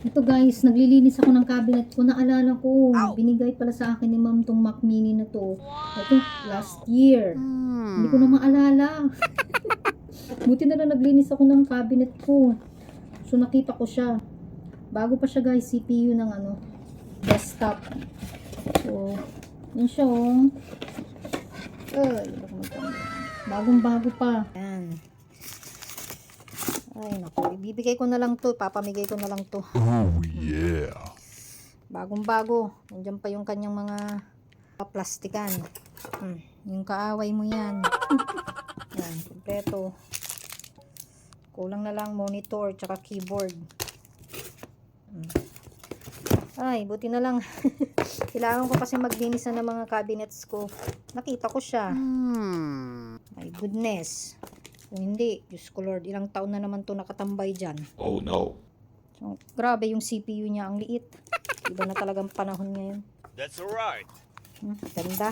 Ito guys, naglilinis ako ng cabinet ko. Naalala ko, binigay pala sa akin ni ma'am tong Mac Mini na to. I think last year. Hindi ko na maalala. Buti na lang naglinis ako ng cabinet ko. So nakita ko siya. Bago pa siya guys, CPU ng ano, desktop. So, yun siya oh. Magtanggal. Bagong bago pa. Ay, naku. Ibibigay ko na lang to. Papamigay ko na lang to. Oh yeah. Bagong bago. Nandiyan pa yung kanyang mga plastikan. Hmm. Yung kaaway mo yan. yan, kompleto. Kulang na lang monitor tsaka keyboard. Hmm. Ay, buti na lang. Kailangan ko kasi maglinis na ng mga cabinets ko. Nakita ko siya. My goodness. Kung hindi, Diyos ko Lord, ilang taon na naman to nakatambay dyan. Oh no. So, grabe yung CPU niya, ang liit. Iba na talagang panahon ngayon. That's alright. Hmm, ganda.